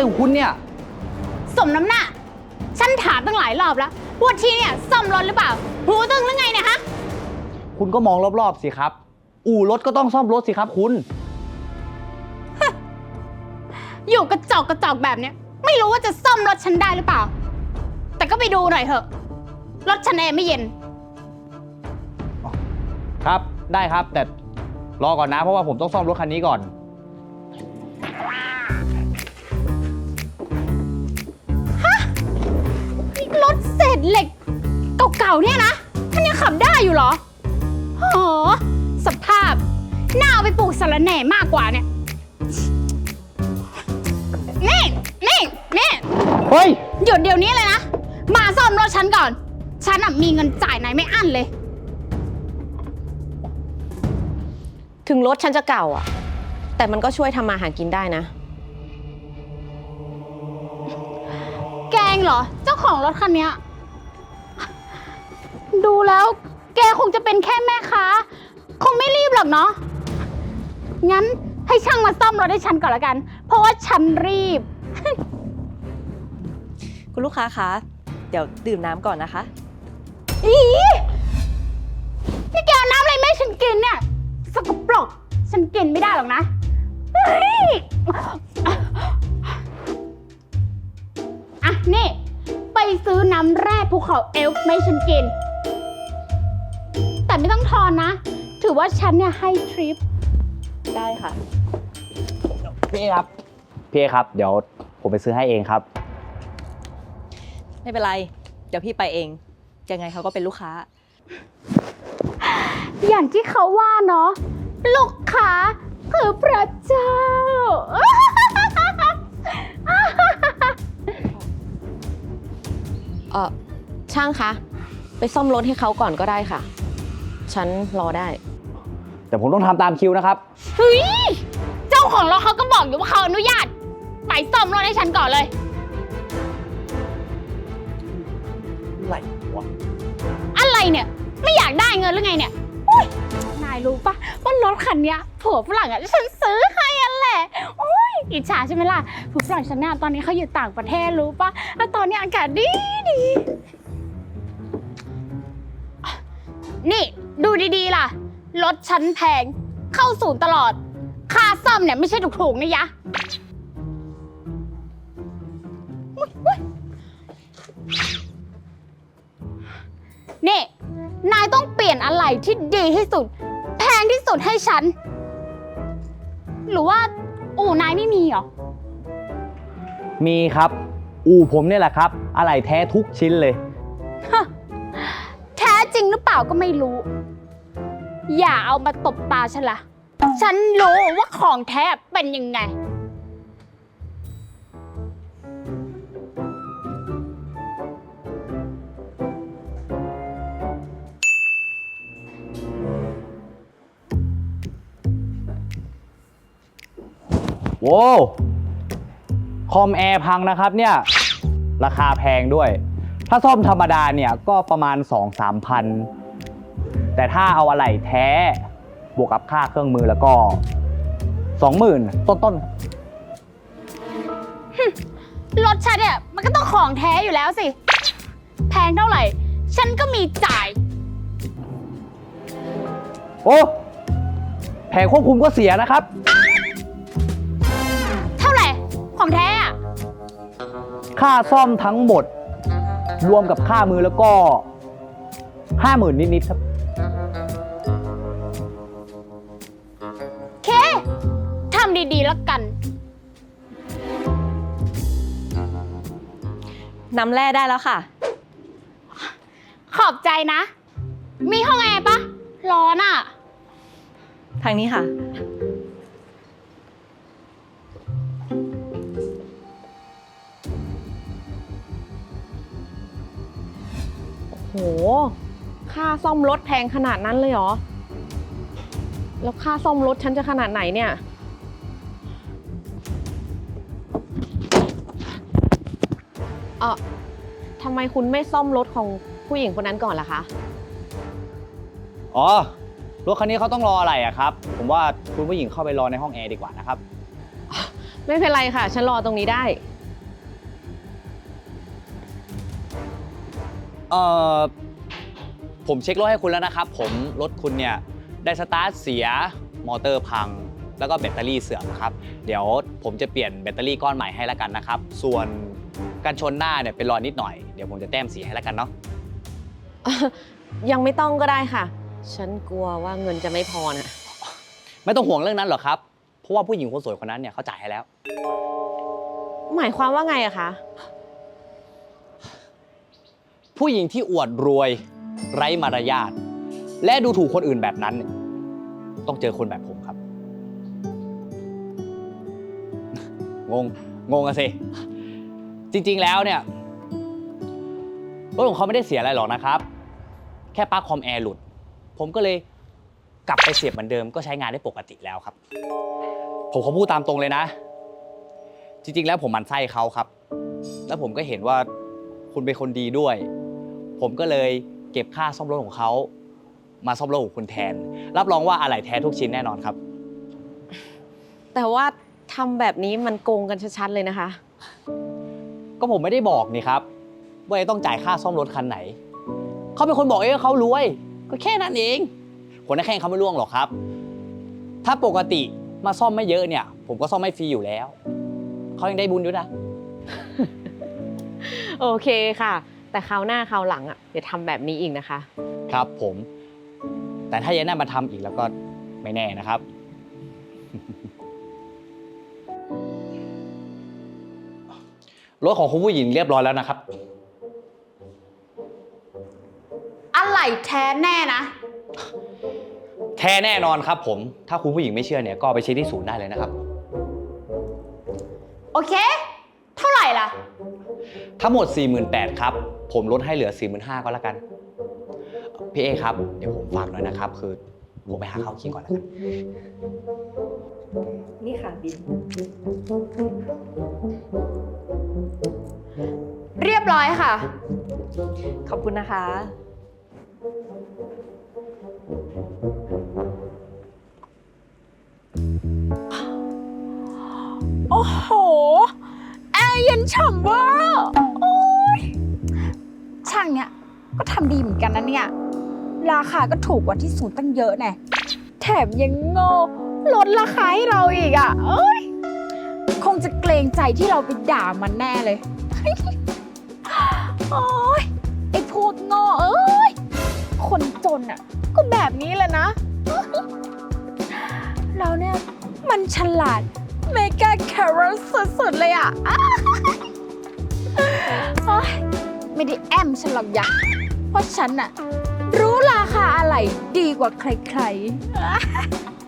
อะไรของคุณเนี่ย สมน้ำหน้า ฉันถามตั้งหลายรอบแล้วว่าที่เนี่ยซ่อมรถหรือเปล่า หูตึงหรือไงเนี่ยฮะคุณก็มองรอบๆสิครับ อู่รถก็ต้องซ่อมรถสิครับคุณ อยู่กระจอกกระจอกแบบเนี้ย ไม่รู้ว่าจะซ่อมรถฉันได้หรือเปล่า แต่ก็ไปดูหน่อยเถอะ รถฉันแอร์ไม่เย็น ครับ ได้ครับ แต่รอก่อนนะ เพราะว่าผมต้องซ่อมรถคันนี้ก่อน ถเศษเหล็กเก่าๆเนี่ยนะท่านยังขับได้อยู่เหรอโหสภาพน่าเอาไปปลูกสาระแหน่มากกว่าเนี่ย นี่นี่นี่เฮ้ย หยุดเดี๋ยวนี้เลยนะ มาซ่อมรถฉันก่อน ฉันอะมีเงินจ่ายไหนไม่อั้นเลย ถึงรถฉันจะเก่าอะ แต่มันก็ช่วยทำมาหากินได้นะ แกงเหรอ เจ้าของรถคันเนี้ย ดูแล้ว แกคงจะเป็นแค่แม่ค้า คงไม่รีบหรอกเนาะ งั้นให้ช่างมาซ่อมรถให้ฉันก่อนละกัน เพราะว่าฉันรีบ คุณลูกค้าคะ เดี๋ยวดื่มน้ำก่อนนะคะ อีนี่แกเอาน้ำอะไรแม่ให้ฉันกินเนี่ย สกปรก ฉันกินไม่ได้หรอกนะเฮ้ยอะ นี่ ไปซื้อน้ำแร่ภูเขาเอลฟ์ไม่ฉันกินแต่ไม่ต้องทอนนะ ถือว่าฉันเนี่ยให้ทริป ได้ค่ะ พี่เอครับ พี่เอครับ เดี๋ยวผมไปซื้อให้เองครับ ไม่เป็นไร เดี๋ยวพี่ไปเองยังไงเขาก็เป็นลูกค้า อย่างที่เขาว่าเนาะ ลูกค้าคือพระเจ้า เออช่างคะ ไปซ่อมรถให้เขาก่อนก็ได้ค่ะ ฉันรอได้ แต่ผมต้องทำตามคิวนะครับ เฮ้ย เจ้าของรถเขาก็บอกอยู่ว่าเขาอนุญาต ไปซ่อมรถให้ฉันก่อนเลยอะไรวะอะไรเนี่ย ไม่อยากได้เงินหรือไงเนี่ยอุ๊ยนายรู้ปะว่ารถคันเนี้ยผัวฝรั่งอะฉันซื้อให้อันแหละโอ้ยอิจฉาใช่ไหมล่ะผัวฝรั่งฉันเนี่ยตอนนี้เขาอยู่ต่างประเทศรู้ปะแล้วตอนนี้อากาศดีดี นี่ ดูดีๆล่ะ รถฉันแพง เข้าศูนย์ตลอด ค่าซ่อมเนี่ยไม่ใช่ถูกๆนะยะอุ๊ยอุ๊ยนี่นายต้องเปลี่ยนอะไรที่ดีที่สุด แพงที่สุดให้ฉัน หรือว่า อู่นายไม่มีเหรอ มีครับ อู่ผมเนี่ยแหละครับ อะไรแท้ทุกชิ้นเลยแท้ ก็ไม่รู้ อย่าเอามาตบตาฉันละฉันรู้ว่าของแท้เป็นยังไง โว้วคอมแอร์พังนะครับเนี่ย ราคาแพงด้วย ถ้าซ่อมธรรมดาเนี่ยก็ประมาณ 2 3 พัน แต่ถ้าเอาอะไหล่แท้บวกกับค่าเครื่องมือแล้วก็ 20,000ต้นรถฉันเนี่ยมันก็ต้องของแท้อยู่แล้วสิ แพงเท่าไหร่ ฉันก็มีจ่าย ๆโอ้แผงควบคุมก็เสียนะครับ เท่าไหร่ ของแท้อะค่าซ่อมทั้งหมด รวมกับค่ามือแล้วก็ 50,000 นิด ๆ ครับ ดีๆ แล้วกัน น้ำแร่ได้แล้วค่ะ ขอบใจนะ มีห้องแอร์ปะร้อนอะ ทางนี้ค่ะ โห ค่าซ่อมรถแพงขนาดนั้นเลยเหรอ แล้วค่าซ่อมรถฉันจะขนาดไหนเนี่ย เออทำไมคุณไม่ซ่อมรถของผู้หญิงคนนั้นก่อนล่ะคะ อ๋อ รถคันนี้เขาต้องรออะไรอะครับ ผมว่าคุณผู้หญิงเข้าไปรอในห้องแอร์ดีกว่านะครับ ไม่เป็นไรค่ะ ฉันรอตรงนี้ได้ เออผมเช็ครถให้คุณแล้วนะครับ ผมรถคุณเนี่ยได้สตาร์ทเสีย มอเตอร์พัง แล้วก็แบตเตอรี่เสื่อมครับ เดี๋ยวผมจะเปลี่ยนแบตเตอรี่ก้อนใหม่ให้แล้วกันนะครับ ส่วน การชนหน้าเนี่ยเป็นรอยนิดหน่อย เดี๋ยวผมจะแต้มสีให้แล้วกันเนาะ ยังไม่ต้องก็ได้ค่ะ ฉันกลัวว่าเงินจะไม่พอน่ะ ไม่ต้องห่วงเรื่องนั้นหรอกครับ เพราะว่าผู้หญิงคนสวยคนนั้นเนี่ยเขาจ่ายให้แล้ว หมายความว่าไงอะคะ ผู้หญิงที่อวดรวย ไร้มารยาทและดูถูกคนอื่นแบบนั้นเนี่ยต้องเจอคนแบบผมครับ งง งงอะสิ จริงๆแล้วเนี่ยรถของเขาไม่ได้เสียอะไรหรอกนะครับ แค่ปลั๊กคอมแอร์หลุด ผมก็เลยกลับไปเสียบเหมือนเดิมก็ใช้งานได้ปกติแล้วครับ ผมขอพูดตามตรงเลยนะ จริงๆแล้วผมหมันไส้เขาครับ แล้วผมก็เห็นว่าคุณเป็นคนดีด้วย ผมก็เลยเก็บค่าซ่อมรถของเขา มาซ่อมรถของคุณแทน รับรองว่าอะไหล่แท้ทุกชิ้นแน่นอนครับ แต่ว่าทำแบบนี้มันโกงกันชัดๆเลยนะคะ ก็ผมไม่ได้บอกนี่ครับว่าจะต้องจ่ายค่าซ่อมรถคันไหน เขาเป็นคนบอกเองว่าเขารวย ก็แค่นั้นเองคนนั้นแค่เขาไม่ร่วงหรอกครับ ถ้าปกติมาซ่อมไม่เยอะเนี่ย ผมก็ซ่อมไม่ฟรีอยู่แล้ว เขายังได้บุญด้วยนะ โอเคค่ะ แต่คราวหน้าคราวหลังอะเดี๋ยวทำแบบนี้อีกนะคะ ครับผม แต่ถ้ายันน่ามาทำอีกแล้วก็ไม่แน่นะครับ รถของคุณผู้หญิงเรียบร้อยแล้วนะครับ อะไรแท้แน่นะ แท้แน่นอนครับผม ถ้าคุณผู้หญิงไม่เชื่อเนี่ยก็เอาไปเช็คที่ศูนย์ได้เลยนะครับ โอเค เท่าไหร่ล่ะ ทั้งหมด 48,000ครับ ผมลดให้เหลือ 45,000ก็แล้วกัน พี่เอครับ เดี๋ยวผมฝากหน่อยนะครับ คือ ผมไปหาข้าวกินก่อนนะครับนี่ค่ะบิน เรียบร้อยค่ะ ขอบคุณนะคะ โอ้โห แอร์เย็นฉ่ำเวอร์โอ้ยช่างเนี้ยก็ทำดีเหมือนกันนะเนี่ย ราคาก็ถูกกว่าที่ศูนย์ตั้งเยอะแน่แถมยังโง่ลดราคาให้เราอีกอะ เอ้ย คงจะเกรงใจที่เราไปด่ามันแน่เลย โอ้ยไอ้พวกโง่เอ้ย คนจนอะ ก็แบบนี้แหละนะ เราเนี่ยมันฉลาดเมกาแครอลสุดๆเลยอะอ้ยไม่ได้แอมฉันหรอกยักษ์เพราะฉันน่ะ รู้ราคาอะไรดีกว่าใครๆ